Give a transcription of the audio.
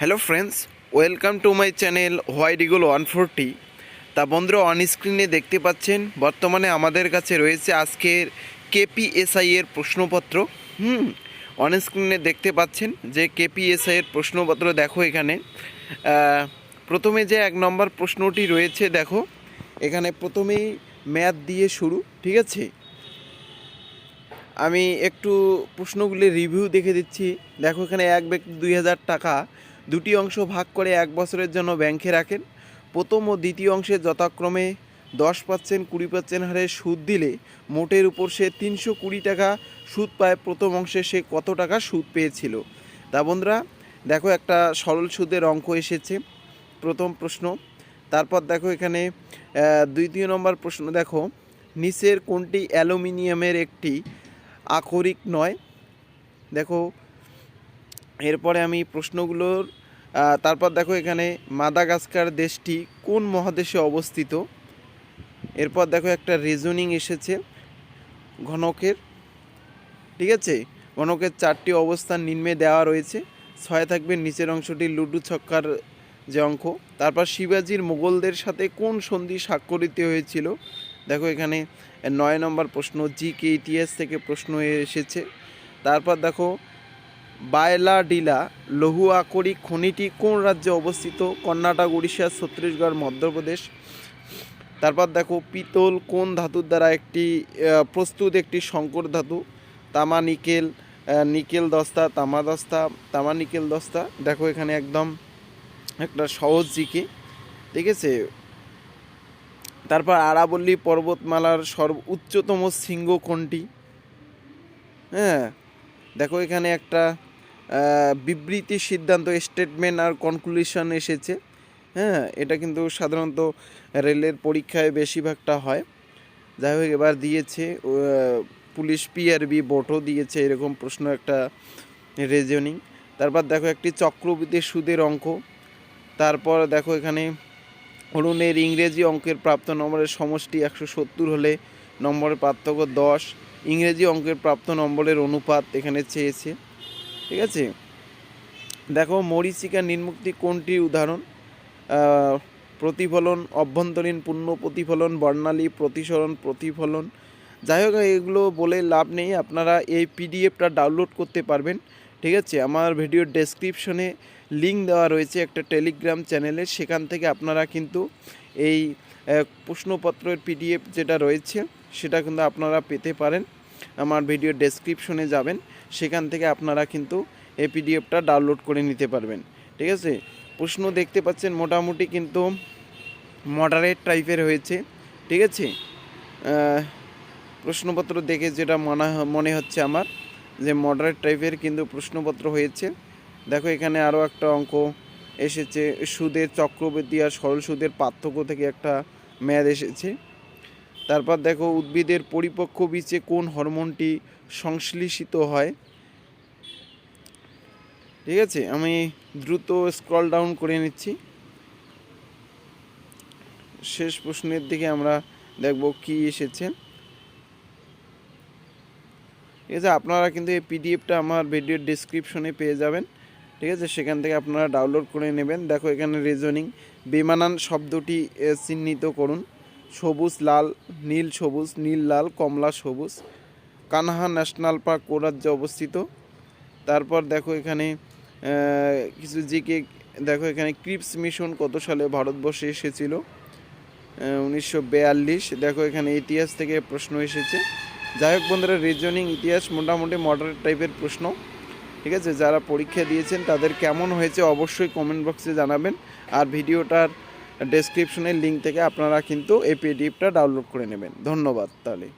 Hello friends welcome to my channel white eagle one forty তা বন্ধুরা on স্ক্রিনে দেখতে পাচ্ছেন, বর্তমানে আমাদের কাছে রয়েছে আজকের কেপিএসআই এর প্রশ্নপত্র। হুম অন স্ক্রিনে দেখতে পাচ্ছেন যে কেপিএসআই এর প্রশ্নপত্র দেখো এখানে। প্রথমে যে এক নম্বর প্রশ্নটি রয়েছে দেখো, এখানে প্রথমেই ম্যাথ দিয়ে শুরু, ঠিক আছে? আমি একটু প্রশ্নগুলির রিভিউ দেখে দিচ্ছি। দেখো এখানে এক ব্যক্তি দুই হাজার টাকা দুটি অংশ ভাগ করে এক বছরের জন্য ব্যাংকে রাখেন। প্রথম ও দ্বিতীয় অংশে যথাক্রমে দশ পার্সেন্ট, কুড়ি পার্সেন্ট হারে সুদ দিলে মোটের উপর সে তিনশো কুড়ি টাকা সুদ পায়। প্রথম অংশে সে কত টাকা সুদ পেয়েছিল? তা বন্ধুরা, দেখো একটা সরল সুদের অঙ্ক এসেছে। প্রথম প্রশ্ন, তারপর দেখো এখানে দ্বিতীয় নম্বর প্রশ্ন, দেখো, নিচের কোনটি অ্যালুমিনিয়ামের একটি আকরিক নয়? দেখো এরপরে আমি প্রশ্নগুলোর তারপর দেখো এখানে মাদাগাস্কার দেশটি কোন মহাদেশে অবস্থিত? এরপর দেখো একটা রিজনিং এসেছে ঘনকের, ঠিক আছে? ঘনকের চারটি অবস্থান নিম্নে দেওয়া রয়েছে। ছয় থাকবে নিচের অংশটি লুডু ছক্কার যে অঙ্ক তারপর শিবাজির মোগলদের সাথে কোন সন্ধি স্বাক্ষরিত হয়েছিল? দেখো এখানে নয় নম্বর প্রশ্ন, জি কে ইতিহাস থেকে প্রশ্ন এসেছে। তারপর দেখো বায়লা ডিলা লৌহ আকরিক খনিটি কোন রাজ্যে অবস্থিত? কর্ণাটক, উড়িষ্যা, ছত্তিশগড়, মধ্যপ্রদেশ। তারপর দেখো, পিতল কোন ধাতুর দ্বারা একটি প্রস্তুত একটি সংকর ধাতু? তামা, নিকেল নিকেল দস্তা, তামা দস্তা, তামা, নিকেল দস্তা। দেখো এখানে একদম একটা সহজ জিকে, ঠিক আছে? তারপর আরাবল্লী পর্বতমালার সর্ব, উচ্চতম শৃঙ্গ কোনটি? হ্যাঁ দেখো এখানে একটা বিবৃতি, সিদ্ধান্ত স্টেটমেন্ট আর কনক্লুশন এসেছে। হ্যাঁ এটা কিন্তু সাধারণত রেলের পরীক্ষায় বেশিরভাগটা হয়। যাই হোক, এবার দিয়েছে পুলিশ পিআরবি বোটও দিয়েছে এরকম প্রশ্ন একটা রেজনিং তারপর দেখো একটি চক্রবৃদ্ধি সুদের অঙ্ক। তারপর দেখো এখানে, অরুণের ইংরেজি অঙ্কের প্রাপ্ত নম্বরের সমষ্টি একশো সত্তর হলে নম্বরের পার্থক্য দশ। ইংরেজি অঙ্কের প্রাপ্ত নম্বরের অনুপাত এখানে চেয়েছে। ঠিক আছে? দেখো মরিচিকা নির্মুক্তি কোনটির উদাহরণ? প্রতিফলন, অভ্যন্তরীণ পূর্ণ প্রতিফলন, বর্ণালী প্রতিসরণ প্রতিফলন। যাই হোক, এগুলো বলে লাভ নেই। আপনারা এই পিডিএফটা ডাউনলোড করতে পারবেন। ঠিক আছে? আমার ভিডিওর ডেসক্রিপশনে লিঙ্ক দেওয়া রয়েছে একটা টেলিগ্রাম চ্যানেলে। সেখান থেকে আপনারা কিন্তু এই প্রশ্নপত্রের পিডিএফ যেটা রয়েছে, সেটা কিন্তু আপনারা পেতে পারেন। আমার ভিডিও ডেসক্রিপশনে যাবেন। সেখান থেকে আপনারা কিন্তু এই পিডিএফটা ডাউনলোড করে নিতে পারবেন। ঠিক আছে? প্রশ্ন দেখতে পাচ্ছেন, মোটামুটি কিন্তু মডারেট টাইপের হয়েছে। ঠিক আছে? প্রশ্নপত্র দেখে যেটা মনে মনে হচ্ছে আমার, যে মডারেট টাইপের কিন্তু প্রশ্নপত্র হয়েছে। দেখো, এখানে আরও একটা অঙ্ক এসেছে। সুদের চক্রবৃদ্ধি আর সরল সুদের পার্থক্য থেকে একটা মেয়াদ এসেছে। তারপর দেখো উদ্ভিদের পরিপক্ক বীজে কোন হরমোনটি সংশ্লেষিত হয়? ঠিক আছে, আমি দ্রুত স্ক্রল ডাউন করে নিচ্ছি। শেষ প্রশ্নের দিকে আমরা দেখব কি এসেছে। ঠিক আছে, আপনারা কিন্তু এই পিডিএফটা আমার ভিডিওর ডিসক্রিপশনে পেয়ে যাবেন। ঠিক আছে, সেখান থেকে আপনারা ডাউনলোড করে নেবেন। দেখো এখানে রিজনিং বেমানান শব্দটি চিহ্নিত করুন। সবুজ, লাল, নীল সবুজ, নীল, লাল, কমলা সবুজ। কানহা ন্যাশনাল পার্ক কোন রাজ্যে অবস্থিত। তারপর দেখো এখানে কিছু জিকে, দেখো এখানে ক্রিপস মিশন কত সালে ভারতবর্ষে এসেছিল? উনিশশো বিয়াল্লিশ। দেখো এখানে ইতিহাস থেকে প্রশ্ন এসেছে। যাই হোক বন্ধুরা রিজনিং ইতিহাস মোটামুটি মডারেট টাইপের প্রশ্ন। ঠিক আছে? যারা পরীক্ষা দিয়েছেন, তাদের কেমন হয়েছে অবশ্যই কমেন্ট বক্সে জানাবেন। আর ভিডিওটার ডেসক্রিপশনের লিঙ্ক থেকে আপনারা কিন্তু এই পিডিএফটা ডাউনলোড করে নেবেন। ধন্যবাদ তাহলে।